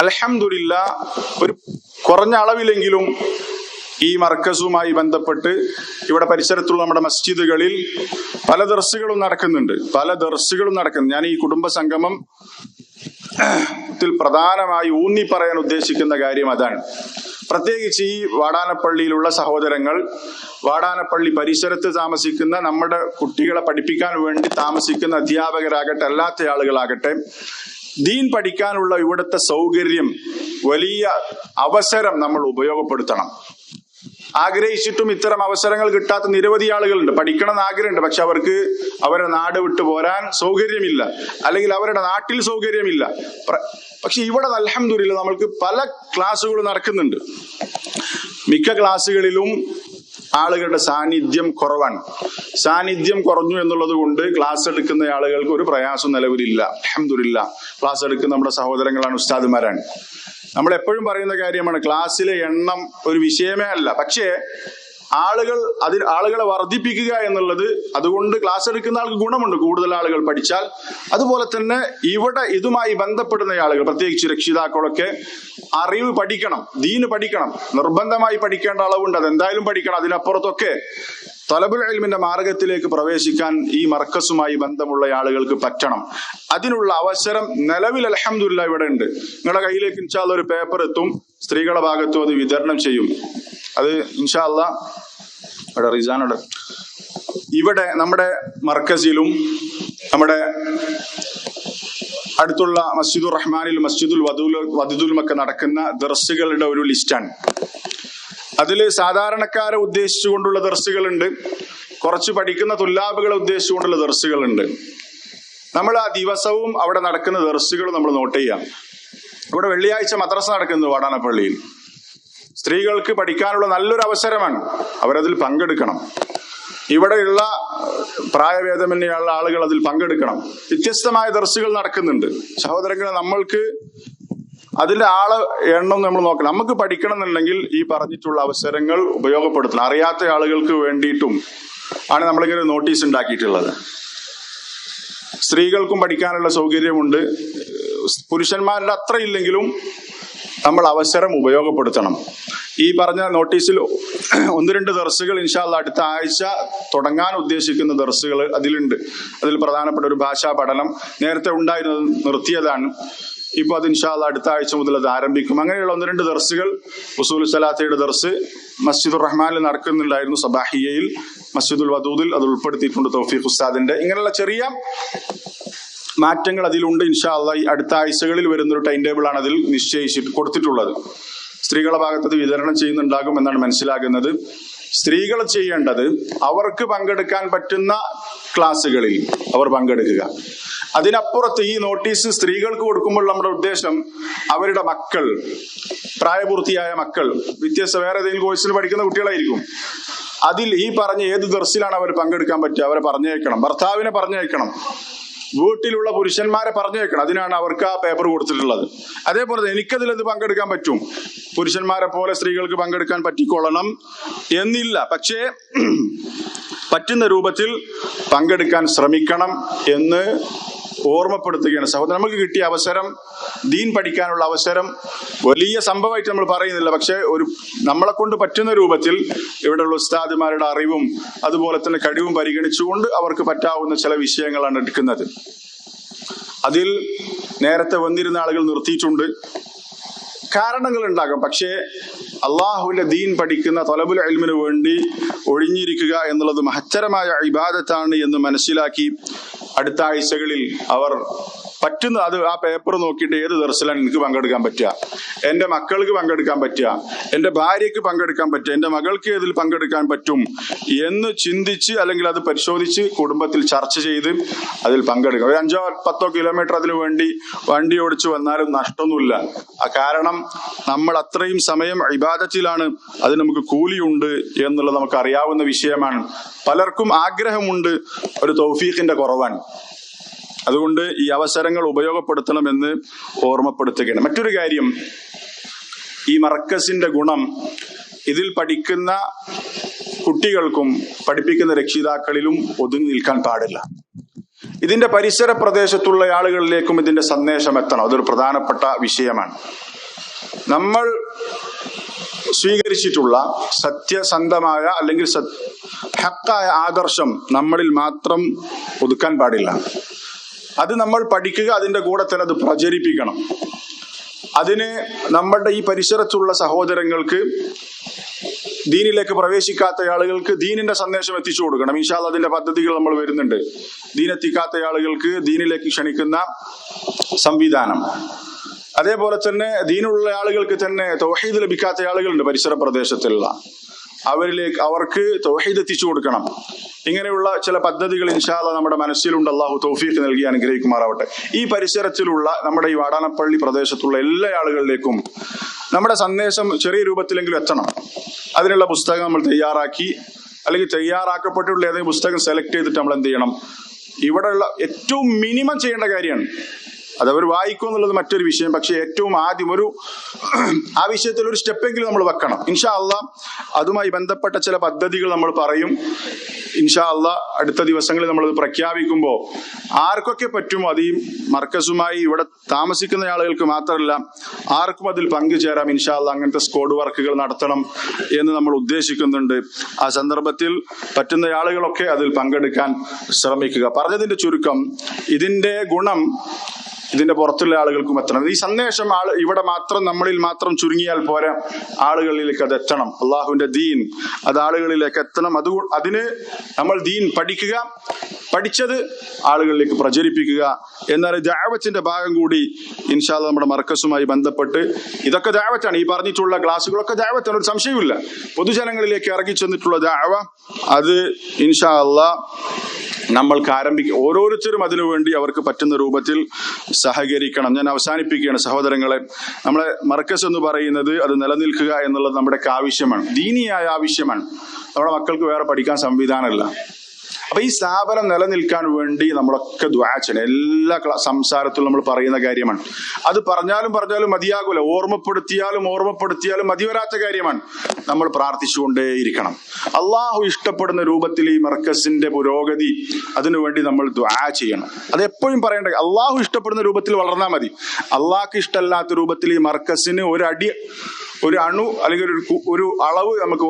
Speaker 2: അലഹമില്ല ഒരു കുറഞ്ഞ അളവിലെങ്കിലും ഈ മർക്കസുമായി ബന്ധപ്പെട്ട് ഇവിടെ പരിസരത്തുള്ള നമ്മുടെ മസ്ജിദുകളിൽ പല ദർസുകളും നടക്കുന്നുണ്ട്. പല ദർസുകളും നടക്കുന്നു ഞാൻ ഈ കുടുംബ സംഗമം ത്തിൽ പ്രധാനമായി ഊന്നി പറയാൻ ഉദ്ദേശിക്കുന്ന കാര്യം അതാണ്. പ്രത്യേകിച്ച് ഈ വാടാനപ്പള്ളിയിലുള്ള സഹോദരങ്ങൾ വാടാനപ്പള്ളി പരിസരത്ത് താമസിക്കുന്ന നമ്മുടെ കുട്ടികളെ പഠിപ്പിക്കാൻ വേണ്ടി താമസിക്കുന്ന അധ്യാപകരാകട്ടെ അല്ലാത്ത ആളുകളാകട്ടെ ദീൻ പഠിക്കാനുള്ള ഇവിടുത്തെ സൗകര്യം വലിയ അവസരം നമ്മൾ ഉപയോഗപ്പെടുത്തണം. ആഗ്രഹിച്ചിട്ടും ഇത്തരം അവസരങ്ങൾ കിട്ടാത്ത നിരവധി ആളുകളുണ്ട്. പഠിക്കണം എന്ന് ആഗ്രഹമുണ്ട്. പക്ഷെ അവർക്ക് അവരുടെ നാട് വിട്ടു പോരാൻ സൗകര്യമില്ല. അല്ലെങ്കിൽ അവരുടെ നാട്ടിൽ സൗകര്യമില്ല. പക്ഷെ ഇവിടെ അലഹമില്ല നമ്മൾക്ക് പല ക്ലാസ്സുകൾ നടക്കുന്നുണ്ട്. മിക്ക ക്ലാസ്സുകളിലും ആളുകളുടെ സാന്നിധ്യം കുറവാണ്. സാന്നിധ്യം കുറഞ്ഞു എന്നുള്ളത് കൊണ്ട് ക്ലാസ് എടുക്കുന്ന ആളുകൾക്ക് ഒരു പ്രയാസം നിലവിലില്ല. അഹമ്മദില്ല ക്ലാസ് എടുക്കുന്ന നമ്മുടെ സഹോദരങ്ങളാണ് ഉസ്താദുമാരാണ്. നമ്മൾ എപ്പോഴും പറയുന്ന കാര്യമാണ് ക്ലാസ്സിലെ എണ്ണം ഒരു വിഷയമേ അല്ല. പക്ഷേ ആളുകൾ അതിൽ ആളുകളെ വർദ്ധിപ്പിക്കുക എന്നുള്ളത് അതുകൊണ്ട് ക്ലാസ് എടുക്കുന്ന ആൾക്ക് ഗുണമുണ്ട്. കൂടുതൽ ആളുകൾ പഠിച്ചാൽ. അതുപോലെ തന്നെ ഇവിടെ ഇതുമായി ബന്ധപ്പെടുന്ന ആളുകൾ പ്രത്യേകിച്ച് രക്ഷിതാക്കളൊക്കെ അറിവ് പഠിക്കണം ദീന് പഠിക്കണം. നിർബന്ധമായി പഠിക്കേണ്ട അളവുണ്ട്. അത് എന്തായാലും പഠിക്കണം. അതിനപ്പുറത്തൊക്കെ തലബുൽ ഇൽമിന്റെ മാർഗത്തിലേക്ക് പ്രവേശിക്കാൻ ഈ മർക്കസുമായി ബന്ധമുള്ള ആളുകൾക്ക് പറ്റണം. അതിനുള്ള അവസരം നിലവിൽ അലഹമില്ല ഇവിടെ ഉണ്ട്. നിങ്ങളുടെ കയ്യിലേക്ക് ഇൻഷാല്ല ഒരു പേപ്പർ എത്തും. സ്ത്രീകളുടെ ഭാഗത്തും അത് വിതരണം ചെയ്യും. അത് ഇൻഷാല്ല ഇവിടെ റിസാനോട് ഇവിടെ നമ്മുടെ മർക്കസിലും നമ്മുടെ അടുത്തുള്ള മസ്ജിദുർ റഹ്മാനിൽ മസ്ജിദുൽ വദുൽ വദുദുലും ഒക്കെ നടക്കുന്ന ദർസുകളുടെ ഒരു ലിസ്റ്റാണ്. അതിൽ സാധാരണക്കാരെ ഉദ്ദേശിച്ചുകൊണ്ടുള്ള ദർസുകളുണ്ട് കുറച്ച് പഠിക്കുന്ന തുല്ലാബുകളെ ഉദ്ദേശിച്ചുകൊണ്ടുള്ള ദർസുകളുണ്ട് നമ്മൾ ആ ദിവസവും അവിടെ നടക്കുന്ന ദർസുകൾ നമ്മൾ നോട്ട് ചെയ്യാം. ഇവിടെ വെള്ളിയാഴ്ച മദ്രസ നടക്കുന്നു വാടാനപ്പള്ളിയിൽ. സ്ത്രീകൾക്ക് പഠിക്കാനുള്ള നല്ലൊരു അവസരമാണ് അവരതിൽ പങ്കെടുക്കണം. ഇവിടെയുള്ള പ്രായഭേദമന്യുള്ള ആളുകൾ അതിൽ പങ്കെടുക്കണം. വ്യത്യസ്തമായ ദർസുകൾ നടക്കുന്നുണ്ട്. സഹോദരങ്ങൾ നമ്മൾക്ക് അതിന്റെ ആൾ എണ്ണം നമ്മൾ നോക്കണം. നമുക്ക് പഠിക്കണം എന്നുണ്ടെങ്കിൽ ഈ പറഞ്ഞിട്ടുള്ള അവസരങ്ങൾ ഉപയോഗപ്പെടുത്തണം. അറിയാത്ത ആളുകൾക്ക് വേണ്ടിയിട്ടും ആണ് നമ്മളിങ്ങനെ നോട്ടീസ് ഉണ്ടാക്കിയിട്ടുള്ളത്. സ്ത്രീകൾക്കും പഠിക്കാനുള്ള സൗകര്യമുണ്ട്. പുരുഷന്മാരുടെ അത്ര ഇല്ലെങ്കിലും നമ്മൾ അവസരം ഉപയോഗപ്പെടുത്തണം. ഈ പറഞ്ഞ നോട്ടീസിൽ ഒന്ന് രണ്ട് ദർസുകൾ ഇൻഷാല്ല അടുത്ത ആഴ്ച തുടങ്ങാൻ ഉദ്ദേശിക്കുന്ന ദർസുകൾ അതിലുണ്ട്. അതിൽ പ്രധാനപ്പെട്ട ഒരു ഭാഷാ പഠനം നേരത്തെ ഉണ്ടായിരുന്നത് നിർത്തിയതാണ്. ഇപ്പൊ അത് ഇൻഷാല്ല അടുത്ത ആഴ്ച മുതൽ അത് ആരംഭിക്കും. അങ്ങനെയുള്ള ഒന്ന് രണ്ട് ദർസുകൾ ഉസൂൽ സലാത്തയുടെ ദർസ് മസ്ജിദുർ റഹ്മാനിൽ നടക്കുന്നുണ്ടായിരുന്നു സബാഹിയയിൽ. മസ്ജിദുൽ വദൂദിൽ അത് ഉൾപ്പെടുത്തിയിട്ടുണ്ട് തൗഫീഖ് ഉസ്താദിന്റെ. ഇങ്ങനെയുള്ള ചെറിയ മാറ്റങ്ങൾ അതിലുണ്ട് ഇൻഷാ ഈ അടുത്ത ആഴ്ചകളിൽ വരുന്നൊരു ടൈം ടേബിൾ ആണ് അതിൽ നിശ്ചയിച്ചിട്ട് കൊടുത്തിട്ടുള്ളത്. സ്ത്രീകളുടെ ഭാഗത്ത് വിതരണം ചെയ്യുന്നുണ്ടാകും എന്നാണ് മനസ്സിലാകുന്നത്. സ്ത്രീകൾ ചെയ്യേണ്ടത് അവർക്ക് പങ്കെടുക്കാൻ പറ്റുന്ന ക്ലാസ്സുകളിൽ അവർ പങ്കെടുക്കുക. അതിനപ്പുറത്ത് ഈ നോട്ടീസ് സ്ത്രീകൾക്ക് കൊടുക്കുമ്പോൾ നമ്മുടെ ഉദ്ദേശം അവരുടെ മക്കൾ പ്രായപൂർത്തിയായ മക്കൾ. വ്യത്യസ്ത വേറെ ഏതെങ്കിലും കോഴ്സിൽ പഠിക്കുന്ന കുട്ടികളായിരിക്കും. അതിൽ ഈ പറഞ്ഞ ഏത് ദർസിലാണ് അവർ പങ്കെടുക്കാൻ പറ്റുക? അവരെ പറഞ്ഞേക്കണം ഭർത്താവിനെ പറഞ്ഞേക്കണം വീട്ടിലുള്ള പുരുഷന്മാരെ പറഞ്ഞു വെക്കണം. അതിനാണ് അവർക്ക് ആ പേപ്പർ കൊടുത്തിട്ടുള്ളത്. അതേപോലെ എനിക്കതിൽ അത് പങ്കെടുക്കാൻ പറ്റും? പുരുഷന്മാരെ പോലെ സ്ത്രീകൾക്ക് പങ്കെടുക്കാൻ പറ്റിക്കൊള്ളണം എന്നില്ല. പക്ഷേ പറ്റുന്ന രൂപത്തിൽ പങ്കെടുക്കാൻ ശ്രമിക്കണം എന്ന് ഓർമ്മപ്പെടുത്തുകയാണ്. സഹോദരൻ നമുക്ക് കിട്ടിയ അവസരം ദീൻ പഠിക്കാനുള്ള അവസരം വലിയ സംഭവമായിട്ട് നമ്മൾ പറയുന്നില്ല. പക്ഷെ ഒരു നമ്മളെ കൊണ്ട് പറ്റുന്ന രൂപത്തിൽ ഇവിടെയുള്ള ഉസ്താദുമാരുടെ അറിവും അതുപോലെ തന്നെ കഴിവും പരിഗണിച്ചുകൊണ്ട് അവർക്ക് പറ്റാവുന്ന ചില വിഷയങ്ങളാണ് എടുക്കുന്നത്. അതിൽ നേരത്തെ വന്നിരുന്ന ആളുകൾ നിർത്തിയിട്ടുണ്ട്. കാരണങ്ങൾ ഉണ്ടാകും. പക്ഷേ അള്ളാഹുവിന്റെ ദീൻ പഠിക്കുന്ന തൊലബുൽ അൽമിന് വേണ്ടി ഒഴിഞ്ഞിരിക്കുക എന്നുള്ളത് മഹത്തരമായ ഇബാദത്താണ് എന്ന് മനസ്സിലാക്കി അടുത്ത ആഴ്ചകളിൽ അവർ പറ്റുന്ന അത് ആ പേപ്പർ നോക്കിയിട്ട് ഏത് ദർശനം എനിക്ക് പങ്കെടുക്കാൻ പറ്റുക? എന്റെ മക്കൾക്ക് പങ്കെടുക്കാൻ പറ്റുക? എന്റെ ഭാര്യയ്ക്ക് പങ്കെടുക്കാൻ പറ്റുക? എന്റെ മകൾക്ക് ഇതിൽ പങ്കെടുക്കാൻ പറ്റും? എന്ന് ചിന്തിച്ച് അല്ലെങ്കിൽ അത് പരിശോധിച്ച് കുടുംബത്തിൽ ചർച്ച ചെയ്ത് അതിൽ പങ്കെടുക്കുക. ഒരു അഞ്ചോ പത്തോ കിലോമീറ്റർ അതിനു വേണ്ടി വണ്ടി ഓടിച്ചു വന്നാലും നഷ്ടമൊന്നുമില്ല. കാരണം നമ്മൾ അത്രയും സമയം ഇബാദത്തിലാണ്. അത് നമുക്ക് കൂലിയുണ്ട് എന്നുള്ളത് നമുക്ക് അറിയാവുന്ന വിഷയമാണ്. പലർക്കും ആഗ്രഹമുണ്ട് ഒരു തൗഫീഖിന്റെ കുറവാണ് അതുകൊണ്ട് ഈ അവസരങ്ങൾ ഉപയോഗപ്പെടുത്തണമെന്ന് ഓർമ്മപ്പെടുത്തുകയാണ്. മറ്റൊരു കാര്യം ഈ മർക്കസിന്റെ ഗുണം ഇതിൽ പഠിക്കുന്ന കുട്ടികൾക്കും പഠിപ്പിക്കുന്ന രക്ഷിതാക്കളിലും ഒതുങ്ങി നിൽക്കാൻ പാടില്ല. ഇതിന്റെ പരിസര പ്രദേശത്തുള്ള ആളുകളിലേക്കും ഇതിന്റെ സന്ദേശം എത്തണം. അതൊരു പ്രധാനപ്പെട്ട വിഷയമാണ്. നമ്മൾ സ്വീകരിച്ചിട്ടുള്ള സത്യസന്ധമായ അല്ലെങ്കിൽ ഹക്കായ ആദർശം നമ്മളിൽ മാത്രം ഒതുക്കാൻ പാടില്ല. അത് നമ്മൾ പഠിക്കുക അതിന്റെ കൂടെ തന്നെ അത് പ്രചരിപ്പിക്കണം. അതിന് നമ്മളുടെ ഈ പരിസരത്തുള്ള സഹോദരങ്ങൾക്ക് ദീനിലേക്ക് പ്രവേശിക്കാത്ത ആളുകൾക്ക് ദീനിന്റെ സന്ദേശം എത്തിച്ചു കൊടുക്കണം. ഇൻഷാൽ അതിന്റെ പദ്ധതികൾ നമ്മൾ വരുന്നുണ്ട്. ദീനെത്തിക്കാത്ത ആളുകൾക്ക് ദീനിലേക്ക് ക്ഷണിക്കുന്ന സംവിധാനം. അതേപോലെ തന്നെ ദീനുള്ള ആളുകൾക്ക് തന്നെ തൗഹീദ് ലഭിക്കാത്ത ആളുകളുണ്ട് പരിസര പ്രദേശത്തുള്ള. അവരിലേക്ക് അവർക്ക് തൗഹീദ് എത്തിച്ചു കൊടുക്കണം. ഇങ്ങനെയുള്ള ചില പദ്ധതികൾ ഇൻഷാല്ല നമ്മുടെ മനസ്സിലുണ്ട്. അള്ളാഹു തൗഫീഖ് നൽകി അനുഗ്രഹിക്കുമാറാവട്ടെ. ഈ പരിസരത്തിലുള്ള നമ്മുടെ ഈ വാടാനപ്പള്ളി പ്രദേശത്തുള്ള എല്ലാ ആളുകളിലേക്കും നമ്മുടെ സന്ദേശം ചെറിയ രൂപത്തിലെങ്കിലും എത്തണം. അതിനുള്ള പുസ്തകം നമ്മൾ തയ്യാറാക്കി അല്ലെങ്കിൽ തയ്യാറാക്കപ്പെട്ടിട്ടുള്ള ഏതെങ്കിലും പുസ്തകം സെലക്ട് ചെയ്തിട്ട് നമ്മൾ എന്ത് ചെയ്യണം? ഇവിടെയുള്ള ഏറ്റവും മിനിമം ചെയ്യേണ്ട കാര്യമാണ്. അത് അവർ വായിക്കും എന്നുള്ളത് മറ്റൊരു വിഷയം. പക്ഷെ ഏറ്റവും ആദ്യം ഒരു ആ വിഷയത്തിൽ ഒരു സ്റ്റെപ്പെങ്കിലും നമ്മൾ വെക്കണം. ഇൻഷാ അല്ല അതുമായി ബന്ധപ്പെട്ട ചില പദ്ധതികൾ നമ്മൾ പറയും. ഇൻഷാ അല്ല അടുത്ത ദിവസങ്ങളിൽ നമ്മൾ പ്രഖ്യാപിക്കുമ്പോൾ ആർക്കൊക്കെ പറ്റുമോ അത് ഈ മർക്കസുമായി ഇവിടെ താമസിക്കുന്ന ആളുകൾക്ക് മാത്രമല്ല ആർക്കും അതിൽ പങ്കുചേരാം. ഇൻഷാ അല്ല അങ്ങനത്തെ സ്കോഡ് വർക്കുകൾ നടത്തണം എന്ന് നമ്മൾ ഉദ്ദേശിക്കുന്നുണ്ട്. ആ സന്ദർഭത്തിൽ പറ്റുന്ന ആളുകളൊക്കെ അതിൽ പങ്കെടുക്കാൻ ശ്രമിക്കുക. പറഞ്ഞതിന്റെ ചുരുക്കം ഇതിന്റെ ഗുണം ഇതിന്റെ പുറത്തുള്ള ആളുകൾക്കും എത്തണം. ഈ സന്ദേശം ആൾ ഇവിടെ മാത്രം നമ്മളിൽ മാത്രം ചുരുങ്ങിയാൽ പോരാ ആളുകളിലേക്ക് അത് എത്തണം. അള്ളാഹുവിന്റെ ദീൻ അത് ആളുകളിലേക്ക് എത്തണം. അത് അതിന് നമ്മൾ ദീൻ പഠിക്കുക പഠിച്ചത് ആളുകളിലേക്ക് പ്രചരിപ്പിക്കുക എന്നാൽ ദാവത്തിന്റെ ഭാഗം കൂടി ഇൻഷാൽ നമ്മുടെ മർക്കസുമായി ബന്ധപ്പെട്ട് ഇതൊക്കെ ദാവത്താണ്. ഈ പറഞ്ഞിട്ടുള്ള ക്ലാസ്സുകളൊക്കെ ദാവത്താണ്. ഒരു സംശയമില്ല പൊതുജനങ്ങളിലേക്ക് ഇറങ്ങി ചെന്നിട്ടുള്ള ദാവ അത് ഇൻഷാ അല്ലാ നമ്മൾക്ക് ആരംഭിക്കും ഓരോരുത്തരും അതിനുവേണ്ടി അവർക്ക് പറ്റുന്ന രൂപത്തിൽ സഹകരിക്കണം. ഞാൻ അവസാനിപ്പിക്കുകയാണ് സഹോദരങ്ങളെ. നമ്മളെ മർക്കസ് എന്ന് പറയുന്നത് അത് നിലനിൽക്കുക എന്നുള്ളത് നമ്മുടെ ആവശ്യമാണ്. ദീനിയായ ആവശ്യമാണ്. നമ്മുടെ മക്കൾക്ക് വേറെ പഠിക്കാൻ സംവിധാനമല്ല. അപ്പൊ ഈ സ്ഥാപനം നിലനിൽക്കാൻ വേണ്ടി നമ്മളൊക്കെ ദ്വാ ചെയ്യണം. എല്ലാ സംസാരത്തിലും നമ്മൾ പറയുന്ന കാര്യമാണ്. അത് പറഞ്ഞാലും പറഞ്ഞാലും മതിയാകൂല. ഓർമ്മപ്പെടുത്തിയാലും ഓർമ്മപ്പെടുത്തിയാലും മതിവരാത്ത കാര്യമാണ്. നമ്മൾ പ്രാർത്ഥിച്ചുകൊണ്ടേയിരിക്കണം. അള്ളാഹു ഇഷ്ടപ്പെടുന്ന രൂപത്തിൽ ഈ മർക്കസിന്റെ പുരോഗതി അതിനുവേണ്ടി നമ്മൾ ദ്വാ ചെയ്യണം. അത് എപ്പോഴും പറയേണ്ട അള്ളാഹു ഇഷ്ടപ്പെടുന്ന രൂപത്തിൽ വളർന്നാൽ മതി. അള്ളാഹ്ക്ക് ഇഷ്ടമല്ലാത്ത രൂപത്തിൽ ഈ മർക്കസിന് ഒരു അടി ഒരു അണു അല്ലെങ്കിൽ ഒരു ഒരു അളവ് നമുക്ക്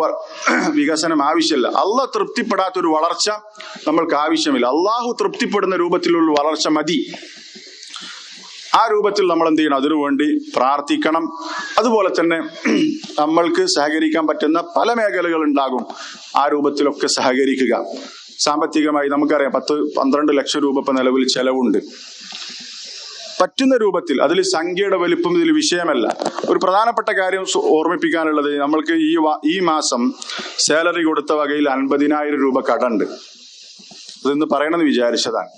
Speaker 2: വികസനം ആവശ്യമില്ല. അള്ള തൃപ്തിപ്പെടാത്ത ഒരു വളർച്ച നമ്മൾക്ക് ആവശ്യമില്ല. അള്ളാഹു തൃപ്തിപ്പെടുന്ന രൂപത്തിലുള്ള വളർച്ച മതി. ആ രൂപത്തിൽ നമ്മൾ എന്ത് ചെയ്യണം? അതിനുവേണ്ടി പ്രാർത്ഥിക്കണം. അതുപോലെ തന്നെ നമ്മൾക്ക് സഹകരിക്കാൻ പറ്റുന്ന പല മേഖലകൾ ഉണ്ടാകും. ആ രൂപത്തിലൊക്കെ സഹകരിക്കുക. സാമ്പത്തികമായി നമുക്കറിയാം പത്ത് പന്ത്രണ്ട് ലക്ഷം രൂപ ഇപ്പൊ നിലവിൽ ചെലവുണ്ട്. പറ്റുന്ന രൂപത്തിൽ അതിൽ സംഖ്യയുടെ വലിപ്പം ഇതിൽ വിഷയമല്ല. ഒരു പ്രധാനപ്പെട്ട കാര്യം ഓർമ്മിപ്പിക്കാനുള്ളത് നമ്മൾക്ക് ഈ ഈ മാസം സാലറി കൊടുത്ത വകയിൽ അൻപതിനായിരം രൂപ കടണ്ട്. അതെന്ന് പറയണമെന്ന് വിചാരിച്ചതാണ്.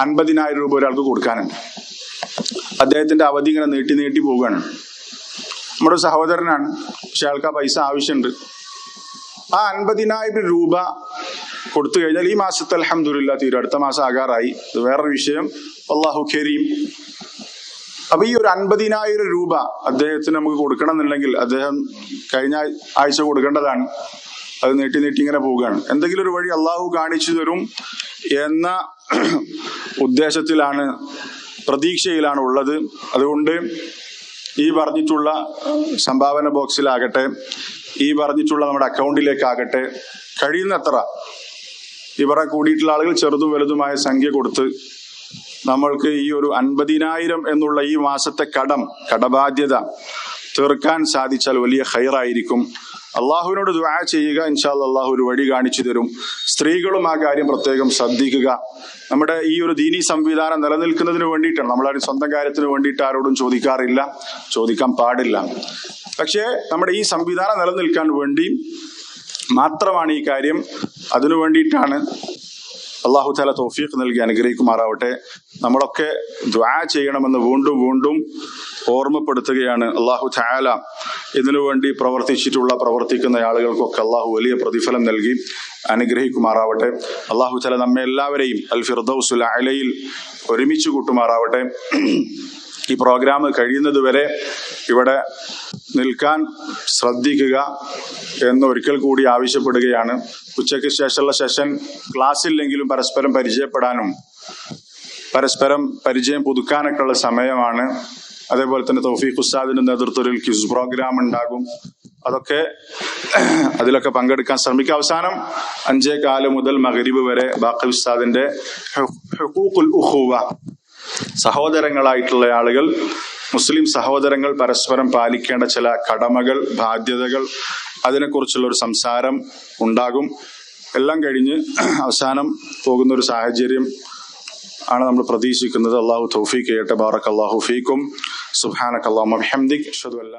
Speaker 2: അൻപതിനായിരം രൂപ ഒരാൾക്ക് കൊടുക്കാനുണ്ട്. അദ്ദേഹത്തിന്റെ അവധി ഇങ്ങനെ നീട്ടി നീട്ടി പോവുകയാണ്. നമ്മുടെ സഹോദരനാണ്. പക്ഷെ അയാൾക്ക് ആ പൈസ ആവശ്യമുണ്ട്. ആ അൻപതിനായിരം രൂപ കൊടുത്തു കഴിഞ്ഞാൽ ഈ മാസത്തെ അലഹമില്ല തീരും. അടുത്ത മാസം ആകാറായി. ഇത് വേറൊരു വിഷയം. അള്ളാഹു ഖരീം അപ്പൊ ഈ ഒരു അൻപതിനായിരം രൂപ അദ്ദേഹത്തിന് നമുക്ക് കൊടുക്കണം എന്നുണ്ടെങ്കിൽ അദ്ദേഹം കഴിഞ്ഞ ആഴ്ച കൊടുക്കേണ്ടതാണ്. അത് നീട്ടി നീട്ടി ഇങ്ങനെ പോവുകയാണ്. എന്തെങ്കിലും ഒരു വഴി അള്ളാഹു കാണിച്ചു തരും എന്ന ഉദ്ദേശത്തിലാണ് പ്രതീക്ഷയിലാണ് ഉള്ളത്. അതുകൊണ്ട് ഈ പറഞ്ഞിട്ടുള്ള സംഭാവന ബോക്സിലാകട്ടെ ഈ പറഞ്ഞിട്ടുള്ള നമ്മുടെ അക്കൗണ്ടിലേക്കാകട്ടെ കഴിയുന്നത്ര ഇവരെ കൂടിയിട്ടുള്ള ആളുകൾ ചെറുതും വലുതുമായ സംഖ്യ കൊടുത്ത് നമ്മൾക്ക് ഈ ഒരു അൻപതിനായിരം എന്നുള്ള ഈ മാസത്തെ കടം കടബാധ്യത തീർക്കാൻ സാധിച്ചാൽ വലിയ ഹൈറായിരിക്കും അള്ളാഹുവിനോട് ദുആ ചെയ്യുക ഇൻഷാൽ അള്ളാഹു ഒരു വഴി കാണിച്ചു തരും. സ്ത്രീകളും ആ കാര്യം പ്രത്യേകം ശ്രദ്ധിക്കുക. നമ്മുടെ ഈ ഒരു ദീനി സംവിധാനം നിലനിൽക്കുന്നതിന് വേണ്ടിയിട്ടാണ്. നമ്മളാരും സ്വന്തം കാര്യത്തിന് വേണ്ടിയിട്ട് ആരോടും ചോദിക്കാറില്ല. ചോദിക്കാൻ പാടില്ല. പക്ഷേ നമ്മുടെ ഈ സംവിധാനം നിലനിൽക്കാൻ വേണ്ടി മാത്രമാണ് ഈ കാര്യം. അതിനു വേണ്ടിയിട്ടാണ് അള്ളാഹു താല തോഫീഖ് നൽകി അനുഗ്രഹിക്കുമാറാവട്ടെ. നമ്മളൊക്കെ ദ്വാ ചെയ്യണമെന്ന് വീണ്ടും വീണ്ടും ഓർമ്മപ്പെടുത്തുകയാണ് അള്ളാഹു താല ഇതിനു വേണ്ടി പ്രവർത്തിച്ചിട്ടുള്ള പ്രവർത്തിക്കുന്ന ആളുകൾക്കൊക്കെ അള്ളാഹു വലിയ പ്രതിഫലം നൽകി അനുഗ്രഹിക്കുമാറാവട്ടെ. അള്ളാഹു താല നമ്മെ എല്ലാവരെയും അൽ ഫിർദൌസുൽ അലയിൽ ഒരുമിച്ച് കൂട്ടുമാറാവട്ടെ. ഈ പ്രോഗ്രാം കഴിയുന്നത് വരെ ഇവിടെ നിൽക്കാൻ ശ്രദ്ധിക്കുക എന്ന് ഒരിക്കൽ കൂടി ആവശ്യപ്പെടുകയാണ്. ഉച്ചയ്ക്ക് ശേഷമുള്ള സെഷൻ ക്ലാസ് ഇല്ലെങ്കിലും പരസ്പരം പരിചയപ്പെടാനും പരസ്പരം പരിചയം പുതുക്കാനൊക്കെ ഉള്ള സമയമാണ്. അതേപോലെ തന്നെ തൗഫീഖ് ഉസ്താദിന്റെ നേതൃത്വത്തിൽ ക്യൂസ് പ്രോഗ്രാം ഉണ്ടാകും. അതൊക്കെ അതിലൊക്കെ പങ്കെടുക്കാൻ ശ്രമിക്കുക അവസാനം അഞ്ചേ കാൽ മുതൽ മകരിബ് വരെ ബാക്കി ഉസ്താദിന്റെ സഹോദരങ്ങളായിട്ടുള്ള ആളുകൾ മുസ്ലിം സഹോദരങ്ങൾ പരസ്പരം പാലിക്കേണ്ട ചില കടമകൾ ബാധ്യതകൾ അതിനെക്കുറിച്ചുള്ള ഒരു സംസാരം ഉണ്ടാകും. എല്ലാം കഴിഞ്ഞ് അവസാനം പോകുന്ന ഒരു സാഹചര്യം ആണ് നമ്മൾ പ്രതീക്ഷിക്കുന്നത്. അള്ളാഹു തൗഫീഖ് ചെയ്യട്ടെ. ബാറക് അള്ളാഹു ഫീക്കും സുഹാനക് അള്ളാഹു ഹംദിക് അഷ്ഹദു അല്ലാ